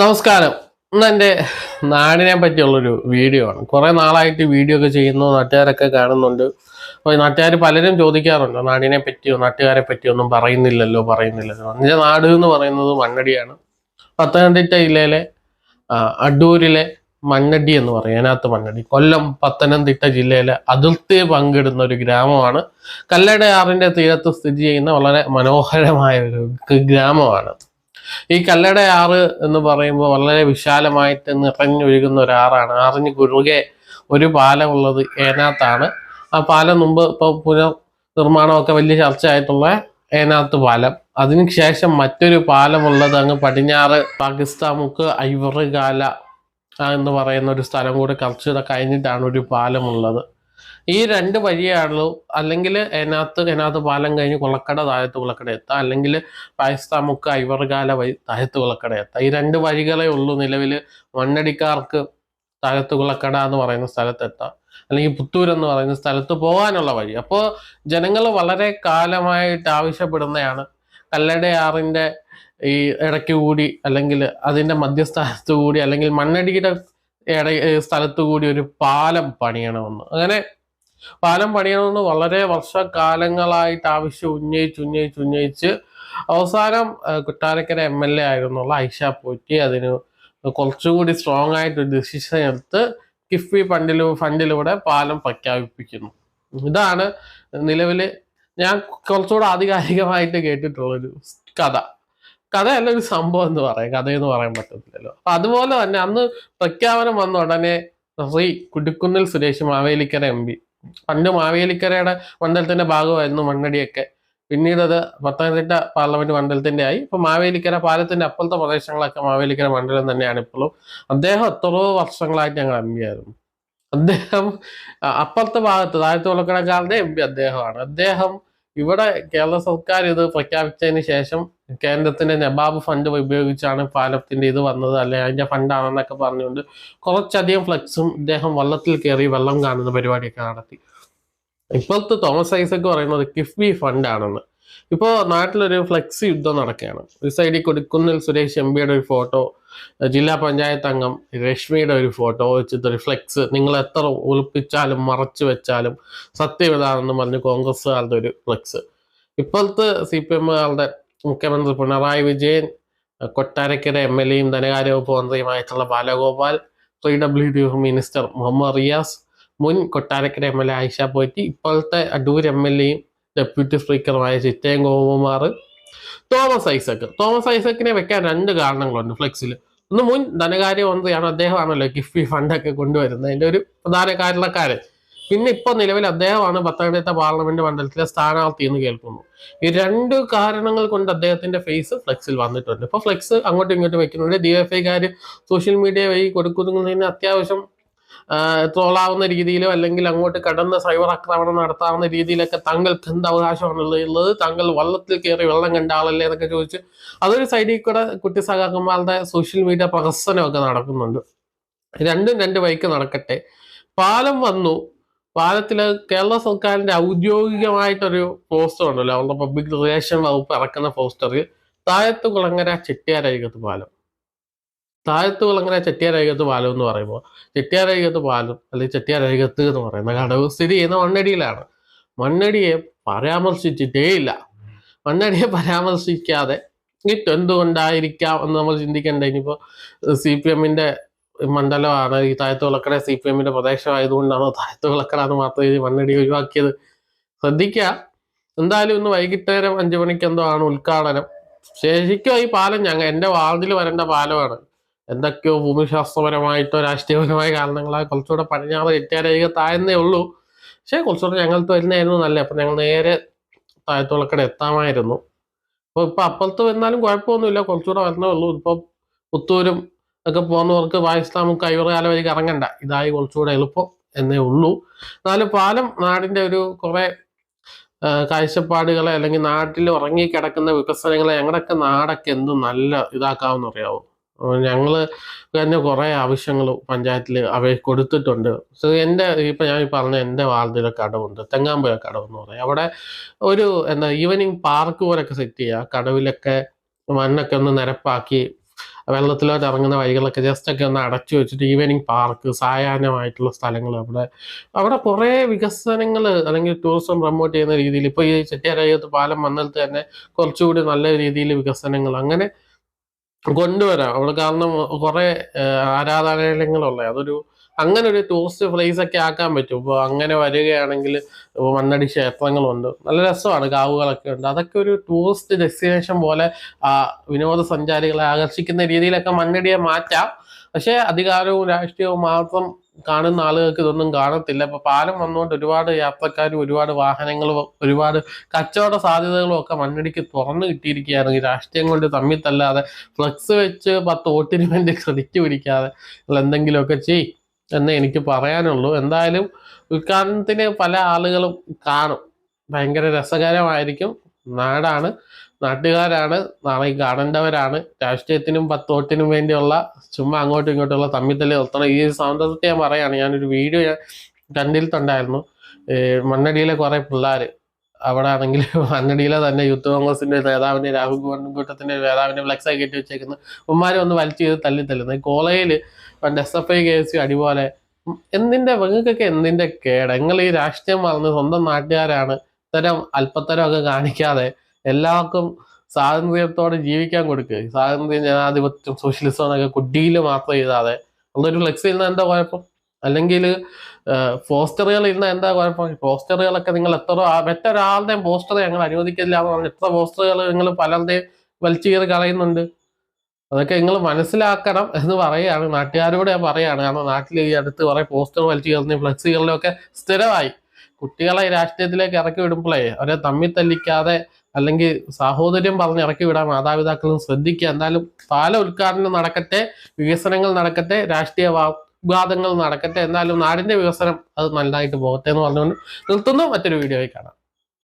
നമസ്കാരം. എന്റെ നാടിനെ പറ്റിയുള്ളൊരു വീഡിയോ ആണ്. കുറേ നാളായിട്ട് വീഡിയോ ഒക്കെ ചെയ്യുന്നു നാട്ടുകാരൊക്കെ കാണുന്നുണ്ട്. അപ്പോൾ നാട്ടുകാർ പലരും ചോദിക്കാറുണ്ട് നാടിനെ പറ്റിയോ നാട്ടുകാരെ പറ്റിയോ ഒന്നും പറയുന്നില്ലല്ലോ പറയുന്നില്ലല്ലോ. എന്റെ നാട് എന്ന് പറയുന്നത് മണ്ണടിയാണ്. പത്തനംതിട്ട ജില്ലയിലെ അടൂരിലെ മണ്ണടി എന്ന് പറയും. അതിനകത്ത് മണ്ണടി. കൊല്ലം പത്തനംതിട്ട ജില്ലയിലെ അതിർത്തി പങ്കിടുന്ന ഒരു ഗ്രാമമാണ്. കല്ലടയാറിന്റെ തീരത്ത് സ്ഥിതി ചെയ്യുന്ന വളരെ മനോഹരമായ ഒരു ഗ്രാമമാണ്. ഈ കല്ലട ആറ് എന്ന് പറയുമ്പോൾ വളരെ വിശാലമായിട്ട് നിറഞ്ഞൊഴുകുന്ന ഒരു ആറാണ്. ആറിന് കുറുകെ ഒരു പാലമുള്ളത് ഏനാത്താണ്. ആ പാലം മുമ്പ് ഇപ്പോൾ പുനർ നിർമ്മാണമൊക്കെ വലിയ ചർച്ചയായിട്ടുള്ള ഏനാത്ത് പാലം. അതിനുശേഷം മറ്റൊരു പാലമുള്ളത് അങ്ങ് പടിഞ്ഞാറ് പാകിസ്ഥാൻ മുക്ക് ഐവറുകാല എന്ന് പറയുന്ന ഒരു സ്ഥലം കൂടെ കുറച്ചുകൂടെ കഴിഞ്ഞിട്ടാണ് ഒരു പാലമുള്ളത്. ഈ രണ്ട് വഴിയാണല്ലോ അല്ലെങ്കിൽ അതിനകത്ത് അതിനകത്ത് പാലം കഴിഞ്ഞ് കുളക്കട താഴത്ത് കുളക്കട എത്താം. അല്ലെങ്കിൽ പായസ്താമുക്ക് മുക്ക് ഐവർകാല വഴി താഴത്ത് കുളക്കട എത്താം. ഈ രണ്ട് വഴികളെ ഉള്ളൂ നിലവിൽ മണ്ണടിക്കാർക്ക് താഴത്ത് കുളക്കട എന്ന് പറയുന്ന സ്ഥലത്തെത്താം അല്ലെങ്കിൽ പുത്തൂർ എന്ന് പറയുന്ന സ്ഥലത്ത് പോകാനുള്ള വഴി. അപ്പോൾ ജനങ്ങൾ വളരെ കാലമായിട്ട് ആവശ്യപ്പെടുന്നതാണ് കല്ലടയാറിന്റെ ഈ ഇടയ്ക്ക് കൂടി അല്ലെങ്കിൽ അതിന്റെ മധ്യസ്ഥാനത്ത് കൂടി അല്ലെങ്കിൽ മണ്ണടിയുടെ ഇട സ്ഥലത്ത് കൂടി ഒരു പാലം പണിയണമെന്ന്. അങ്ങനെ പാലം പണിയണമെന്ന് വളരെ വർഷകാലങ്ങളായിട്ട് ആവശ്യം ഉന്നയിച്ച് ഉന്നയിച്ച് ഉന്നയിച്ച് അവസാനം കുട്ടാരക്കര എം എൽ എ ആയിരുന്നുള്ള ഐഷ പോറ്റി അതിന് കുറച്ചുകൂടി സ്ട്രോങ് ആയിട്ട് ഒരു ഡിസിഷൻ എടുത്ത് കിഫ്ബി ഫണ്ടിലൂ ഫണ്ടിലൂടെ പാലം പ്രഖ്യാപിപ്പിക്കുന്നു. ഇതാണ് നിലവിൽ ഞാൻ കുറച്ചുകൂടെ ആധികാരികമായിട്ട് കേട്ടിട്ടുള്ളൊരു കഥ. കഥയല്ല ഒരു സംഭവം എന്ന് പറയാം കഥയെന്ന് പറയാൻ പറ്റത്തില്ലല്ലോ. അപ്പൊ അതുപോലെ തന്നെ അന്ന് പ്രഖ്യാപനം വന്ന ഉടനെ ശ്രീ കുടുക്കുന്നിൽ സുരേഷ് മാവേലിക്കര എം പി പണ്ട് മാവേലിക്കരയുടെ മണ്ഡലത്തിന്റെ ഭാഗമായിരുന്നു മണ്ണടിയൊക്കെ. പിന്നീട് അത് പത്തനംതിട്ട പാർലമെന്റ് മണ്ഡലത്തിന്റെ ആയി. ഇപ്പൊ മാവേലിക്കര പാലത്തിന്റെ അപ്പുറത്തെ പ്രദേശങ്ങളൊക്കെ മാവേലിക്കര മണ്ഡലം തന്നെയാണ് ഇപ്പോഴും. അദ്ദേഹം എത്രയോ വർഷങ്ങളായിട്ട് ഞങ്ങൾ എം പി ആയിരുന്നു. അദ്ദേഹം അപ്പുറത്തെ ഭാഗത്ത് താഴത്ത് കുളക്കടക്കാരുടെ എം പി അദ്ദേഹമാണ്. അദ്ദേഹം ഇവിടെ കേരള സർക്കാർ ഇത് പ്രഖ്യാപിച്ചതിന് ശേഷം കേന്ദ്രത്തിന്റെ നബാബ് ഫണ്ട് ഉപയോഗിച്ചാണ് പാലത്തിന്റെ ഇത് വന്നത് അല്ലെ അതിന്റെ ഫണ്ടാണെന്നൊക്കെ പറഞ്ഞുകൊണ്ട് കുറച്ചധികം ഫ്ലക്സും ഇദ്ദേഹം വള്ളത്തിൽ കയറി വെള്ളം കാണുന്ന പരിപാടിയൊക്കെ നടത്തി. ഇപ്പോഴത്തെ തോമസ് ഐസക് പറയുന്നത് കിഫ്ബി ഫണ്ടാണെന്ന്. ഇപ്പോൾ നാട്ടിലൊരു ഫ്ലെക്സ് യുദ്ധം നടക്കുകയാണ്. ഒരു സൈഡിൽ കൊടുക്കുന്നിൽ സുരേഷ് എം പിയുടെ ഒരു ഫോട്ടോ ജില്ലാ പഞ്ചായത്ത് അംഗം രശ്മിയുടെ ഒരു ഫോട്ടോ വെച്ചിട്ട് ഒരു ഫ്ലെക്സ് നിങ്ങൾ എത്ര ഒളിപ്പിച്ചാലും മറച്ചു വെച്ചാലും സത്യം പറഞ്ഞ് കോൺഗ്രസ്സുകാരുടെ ഒരു ഫ്ലെക്സ്. ഇപ്പോഴത്തെ സി പി എമ്മുകാരുടെ മുഖ്യമന്ത്രി പിണറായി വിജയൻ കൊട്ടാരക്കര എം എൽ എയും ധനകാര്യ വകുപ്പ് മന്ത്രിയുമായിട്ടുള്ള Balagopal three W D minister Muhammad Riyas മുൻ Kottarakkara M L A Ayisha Potty ഇപ്പോഴത്തെ അടൂർ എം എൽ എയും ഡെപ്യൂട്ടി സ്പീക്കറുമായ ചിറ്റയം ഗോപകുമാർ തോമസ് ഐസക് തോമസ് ഐസക്കിനെ വെക്കാൻ രണ്ട് കാരണങ്ങളുണ്ട് ഫ്ലെക്സിൽ ഒന്ന് മുൻ ധനകാര്യ മന്ത്രിയാണ് അദ്ദേഹമാണല്ലോ കിഫ്ബി ഫണ്ടൊക്കെ കൊണ്ടുവരുന്നത്. അതിന്റെ ഒരു പ്രധാന കാരണക്കാരൻ. പിന്നെ ഇപ്പൊ നിലവിൽ അദ്ദേഹമാണ് പത്തനംതിട്ട പാർലമെന്റ് മണ്ഡലത്തിലെ സ്ഥാനാർത്ഥി എന്ന് കേൾക്കുന്നു. ഈ രണ്ട് കാരണങ്ങൾ കൊണ്ട് അദ്ദേഹത്തിന്റെ ഫേസ് ഫ്ലെക്സിൽ വന്നിട്ടുണ്ട്. ഇപ്പൊ ഫ്ലെക്സ് അങ്ങോട്ടും ഇങ്ങോട്ടും വെക്കുന്നുണ്ട്. ഡി എഫ് ഐക്കാർ സോഷ്യൽ മീഡിയ വഴി കൊടുക്കുന്നതിന് അത്യാവശ്യം ട്രോളാവുന്ന രീതിയിലോ അല്ലെങ്കിൽ അങ്ങോട്ട് കടന്ന് സൈബർ ആക്രമണം നടത്താവുന്ന രീതിയിലൊക്കെ താങ്കൾക്ക് എന്ത് അവകാശമാണുള്ളത്? താങ്കൾ വള്ളത്തിൽ കയറി വെള്ളം കണ്ട ആളല്ലേ എന്നൊക്കെ ചോദിച്ച് അതൊരു സൈഡിൽ കൂടെ കുട്ടി സഖാക്കന്മാരുടെ സോഷ്യൽ മീഡിയ പ്രഹസനമൊക്കെ നടക്കുന്നുണ്ട്. രണ്ടും രണ്ട് വഴിക്ക് നടക്കട്ടെ. പാലം വന്നു. പാലത്തിൽ കേരള സർക്കാരിന്റെ ഔദ്യോഗികമായിട്ടൊരു പോസ്റ്റർ ഉണ്ടല്ലോ. അവരുടെ പബ്ലിക് റിലേഷൻ വകുപ്പ് ഇറക്കുന്ന പോസ്റ്ററിൽ താഴത്ത് കുളങ്ങര ചെട്ടിയാരായിരിക്കും പാലം. താഴത്ത് കുളങ്ങര ചെട്ടിയാരഴികത്ത് പാലം എന്ന് പറയുമ്പോൾ ചെട്ടിയാരഴികത്ത് പാലം അല്ലെങ്കിൽ ചെട്ടിയാരഴികത്ത് എന്ന് പറയുന്ന ഘടകം സ്ഥിതി ചെയ്യുന്ന മണ്ണടിയിലാണ്. മണ്ണടിയെ പരാമർശിച്ചിട്ടേ ഇല്ല. മണ്ണടിയെ പരാമർശിക്കാതെ ഇട്ട് എന്തുകൊണ്ടായിരിക്കാം എന്ന് നമ്മൾ ചിന്തിക്കേണ്ട? ഇനിയിപ്പോൾ സി പി എമ്മിന്റെ മണ്ഡലമാണ് ഈ താഴത്ത് വിളക്കട സി പി എമ്മിന്റെ പ്രദേശമായതുകൊണ്ടാണോ താഴത്ത് വിളക്കട എന്ന് മാത്രം ഈ മണ്ണടി ഒഴിവാക്കിയത്? ശ്രദ്ധിക്കുക. എന്തായാലും ഇന്ന് വൈകിട്ടേരം അഞ്ചു മണിക്ക് എന്തോ ആണ് ഉദ്ഘാടനം. ശരിക്കും ഈ പാലം ഞങ്ങൾ എന്റെ വാർഡിൽ വരേണ്ട പാലമാണ്. എന്തൊക്കെയോ ഭൂമിശാസ്ത്രപരമായിട്ടോ രാഷ്ട്രീയപരമായ കാരണങ്ങളാൽ കുറച്ചുകൂടെ പടിഞ്ഞാറ് തെറ്റാരേഖ താഴ്ന്നേ ഉള്ളൂ. പക്ഷേ കുറച്ചുകൂടെ ഞങ്ങൾക്ക് വരുന്നതായിരുന്നു നല്ല അപ്പം ഞങ്ങൾ നേരെ താഴത്തുളക്കട എത്താമായിരുന്നു. അപ്പോൾ ഇപ്പം അപ്പുറത്ത് വന്നാലും കുഴപ്പമൊന്നുമില്ല. കുറച്ചുകൂടെ വരണേ ഉള്ളൂ. ഇപ്പം പുത്തൂരും ഒക്കെ പോകുന്നവർക്ക് പാകിസ്ഥാനും കൈവറകാലം വഴി ഇറങ്ങണ്ട ഇതായി കുറച്ചുകൂടെ എളുപ്പം എന്നേ ഉള്ളൂ. എന്നാലും പാലം നാടിന്റെ ഒരു കുറേ കാഴ്ചപ്പാടുകളെ അല്ലെങ്കിൽ നാട്ടിൽ ഉറങ്ങിക്കിടക്കുന്ന വികസനങ്ങളെ ഞങ്ങളുടെയൊക്കെ നാടൊക്കെ എന്തും നല്ല ഇതാക്കാമെന്ന് ഞങ്ങൾ തന്നെ കുറേ ആവശ്യങ്ങൾ പഞ്ചായത്തിൽ അവ കൊടുത്തിട്ടുണ്ട്. സോ എന്റെ ഇപ്പം ഞാൻ പറഞ്ഞ എന്റെ വാർഡിലെ കടവുണ്ട്. തെങ്ങാമ്പുഴ കടവ് എന്ന് പറയും. അവിടെ ഒരു എന്താ ഈവനിങ് പാർക്ക് പോലൊക്കെ സെറ്റ് ചെയ്യുക കടവിലൊക്കെ മണ്ണൊക്കെ ഒന്ന് നിരപ്പാക്കി വെള്ളത്തിലോട്ട് ഇറങ്ങുന്ന വഴികളൊക്കെ ജസ്റ്റ് ഒക്കെ ഒന്ന് അടച്ചു വെച്ചിട്ട് ഈവനിങ് പാർക്ക് സായാഹ്നമായിട്ടുള്ള സ്ഥലങ്ങൾ അവിടെ. അവിടെ കുറേ വികസനങ്ങൾ അല്ലെങ്കിൽ ടൂറിസം പ്രൊമോട്ട് ചെയ്യുന്ന രീതിയിൽ ഇപ്പോൾ ഈ ചെട്ടിയാരയ്യത്ത് പാലം വന്നിട്ട് തന്നെ കുറച്ചുകൂടി നല്ല രീതിയിൽ വികസനങ്ങൾ അങ്ങനെ കൊണ്ടുവരാം. അവിടെ കാരണം കുറെ ആരാധനാലയങ്ങളുള്ള അതൊരു അങ്ങനെ ഒരു ടൂറിസ്റ്റ് പ്ലേസ് ഒക്കെ ആക്കാൻ പറ്റും. ഇപ്പോൾ അങ്ങനെ വരികയാണെങ്കിൽ മണ്ണടി ക്ഷേത്രങ്ങളുണ്ട്. നല്ല രസമാണ്. കാവുകളൊക്കെ ഉണ്ട്. അതൊക്കെ ഒരു ടൂറിസ്റ്റ് ഡെസ്റ്റിനേഷൻ പോലെ വിനോദസഞ്ചാരികളെ ആകർഷിക്കുന്ന രീതിയിലൊക്കെ മണ്ണടിയെ മാറ്റാം. പക്ഷേ അധികാരവും രാഷ്ട്രീയവും മാത്രം കാണുന്ന ആളുകൾക്ക് ഇതൊന്നും കാണത്തില്ല. ഇപ്പൊ പാലം വന്നുകൊണ്ട് ഒരുപാട് യാത്രക്കാരും ഒരുപാട് വാഹനങ്ങളും ഒരുപാട് കച്ചവട സാധ്യതകളും ഒക്കെ മണ്ണിടിക്ക് തുറന്നു കിട്ടിയിരിക്കുകയാണ്. ഈ രാഷ്ട്രീയം കൊണ്ട് തമ്മിൽ തല്ലാതെ ഫ്ലക്സ് വെച്ച് പത്ത് വോട്ടിന് വേണ്ടി ക്രെഡിറ്റ് പിടിക്കാതെ എന്തെങ്കിലുമൊക്കെ ചെയ് എന്നേ എനിക്ക് പറയാനുള്ളൂ. എന്തായാലും ഉദ്ഘാടനത്തിന് പല ആളുകളും കാണും. ഭയങ്കര രസകരമായിരിക്കും. നാടാണ്. നാട്ടുകാരാണ് നാളെ കാണേണ്ടവരാണ്. രാഷ്ട്രീയത്തിനും പത്തോട്ടിനും വേണ്ടിയുള്ള ചുമ്മാ അങ്ങോട്ടും ഇങ്ങോട്ടുള്ള തമ്മിത്തല്ല് നിർത്തണം. ഈ സൗന്ദര്യത്തെ ഞാൻ പറയാണ്. ഞാനൊരു വീഡിയോ ഞാൻ കണ്ടിട്ടുണ്ടായിരുന്നു. മണ്ണടിയിലെ കുറെ പിള്ളേർ അവിടെ ആണെങ്കിൽ മണ്ണടിയിലെ തന്നെ യൂത്ത് കോൺഗ്രസിന്റെ നേതാവിന്റെ രാഹുൽ കൂട്ടത്തിന്റെ നേതാവിന്റെ ഫ്ലക്സ് ഒക്കെ കെട്ടി വെച്ചേക്കുന്നു ഉമ്മാരെ ഒന്ന് വലിച്ചു ചെയ്ത് തല്ലി തല്ലുന്നത്. കോളേജിൽ പണ്ട് S F I K S അടിപോലെ എന്തിന്റെ നിങ്ങൾക്കൊക്കെ എന്തിന്റെ കേട്? നിങ്ങൾ ഈ രാഷ്ട്രീയം മറന്ന് സ്വന്തം നാട്ടുകാരാണ്. ഇത്തരം അല്പത്തരമൊക്കെ കാണിക്കാതെ എല്ലാവർക്കും സ്വാതന്ത്ര്യത്തോടെ ജീവിക്കാൻ കൊടുക്കുക സ്വാതന്ത്ര്യം ജനാധിപത്യം സോഷ്യലിസം എന്നൊക്കെ കുട്ടിയിൽ മാത്രം ചെയ്താതെ അതൊരു ഫ്ലെക്സ് ചെയ്യുന്ന എന്താ കുഴപ്പം? അല്ലെങ്കിൽ പോസ്റ്ററുകൾ ഇന്ന് എന്താ കുഴപ്പം? പോസ്റ്ററുകളൊക്കെ നിങ്ങൾ എത്ര മറ്റൊരാളുടെയും പോസ്റ്റർ ഞങ്ങൾ അനുവദിക്കില്ല എന്ന് പറഞ്ഞാൽ എത്ര പോസ്റ്ററുകൾ നിങ്ങൾ പലരുടെയും വലിച്ചു കയറി കളയുന്നുണ്ട്. അതൊക്കെ നിങ്ങൾ മനസ്സിലാക്കണം എന്ന് പറയുകയാണ്. നാട്ടുകാരോട് ഞാൻ പറയുകയാണ്. കാരണം നാട്ടിൽ ഈ അടുത്ത് കുറെ പോസ്റ്റർ വലിച്ചു കയറുന്ന ഫ്ലെക്സുകളിലൊക്കെ സ്ഥിരമായി. കുട്ടികളെ രാഷ്ട്രീയത്തിലേക്ക് ഇറക്കി വിടുമ്പോഴേ അവരെ തമ്മിൽ തല്ലിക്കാതെ അല്ലെങ്കിൽ സാഹോദര്യം പറഞ്ഞ് ഇറക്കി വിടാൻ മാതാപിതാക്കളും ശ്രദ്ധിക്കുക. എന്തായാലും പാല ഉദ്ഘാടനം നടക്കട്ടെ വികസനങ്ങൾ നടക്കട്ടെ രാഷ്ട്രീയ വാഗ്വാദങ്ങൾ നടക്കട്ടെ. എന്തായാലും നാടിന്റെ വികസനം അത് നല്ലതായിട്ട് പോകട്ടെ എന്ന് പറഞ്ഞുകൊണ്ട് നിർത്തുന്നു. മറ്റൊരു വീഡിയോയിൽ കാണാം.